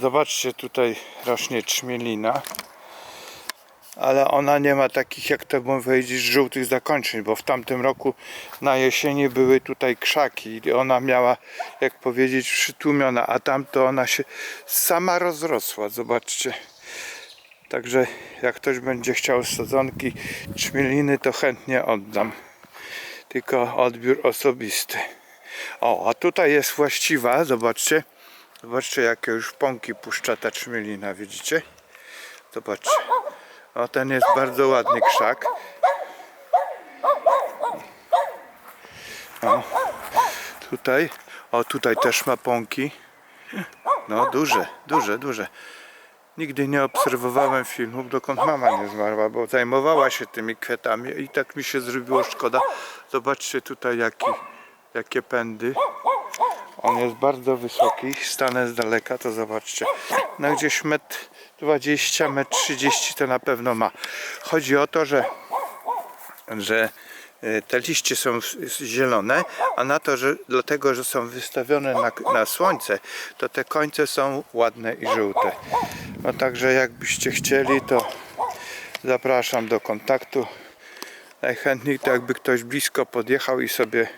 Zobaczcie, tutaj rośnie trzmielina. Ale ona nie ma takich, jak to bym powiedzieć, żółtych zakończeń, bo w tamtym roku na jesieni były tutaj krzaki i ona miała, jak powiedzieć, przytłumiona, a tamto ona się sama rozrosła. Zobaczcie. Także jak ktoś będzie chciał sadzonki trzmieliny, to chętnie oddam. Tylko odbiór osobisty. O, a tutaj jest właściwa, zobaczcie. Zobaczcie, jakie już pąki puszcza ta trzmielina, widzicie? Zobaczcie. O, ten jest bardzo ładny krzak. O, tutaj. O, tutaj też ma pąki. No, duże, duże, duże. Nigdy nie obserwowałem filmów, dokąd mama nie zmarła, bo zajmowała się tymi kwiatami i tak mi się zrobiło szkoda. Zobaczcie tutaj jaki, jakie pędy. On jest bardzo wysoki, stanę z daleka, to zobaczcie. No gdzieś metr 20, metr 30 to na pewno ma. Chodzi o to, że, że e, te liście są zielone, a na to, że dlatego, że są wystawione na, na słońce, to te końce są ładne i żółte. No także jakbyście chcieli, to zapraszam do kontaktu. Najchętniej to jakby ktoś blisko podjechał i sobie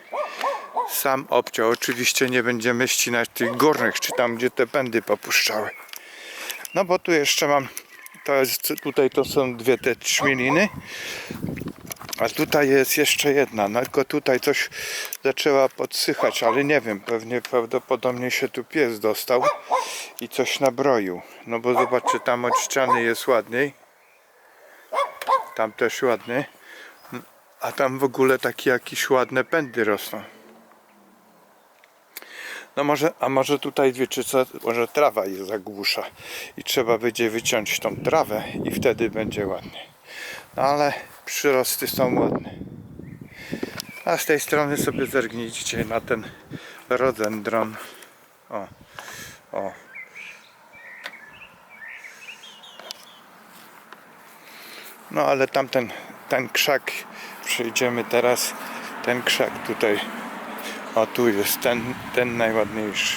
sam obciął. Oczywiście nie będziemy ścinać tych górnych, czy tam gdzie te pędy popuszczały. No bo tu jeszcze mam, to jest, tutaj to są dwie te trzmieliny, a tutaj jest jeszcze jedna, no tylko tutaj coś zaczęła podsychać, ale nie wiem, pewnie prawdopodobnie się tu pies dostał i coś nabroił. No bo zobaczcie, tam od ściany jest ładniej, tam też ładny, a tam w ogóle takie jakieś ładne pędy rosną. No może, a może tutaj wiecie co, może trawa je zagłusza i trzeba będzie wyciąć tą trawę i wtedy będzie ładnie. No ale przyrosty są ładne. A z tej strony sobie zerknijcie na ten rodendron. O, o. No ale tamten, ten krzak, przejdziemy teraz, ten krzak tutaj, o tu jest ten, ten najładniejszy.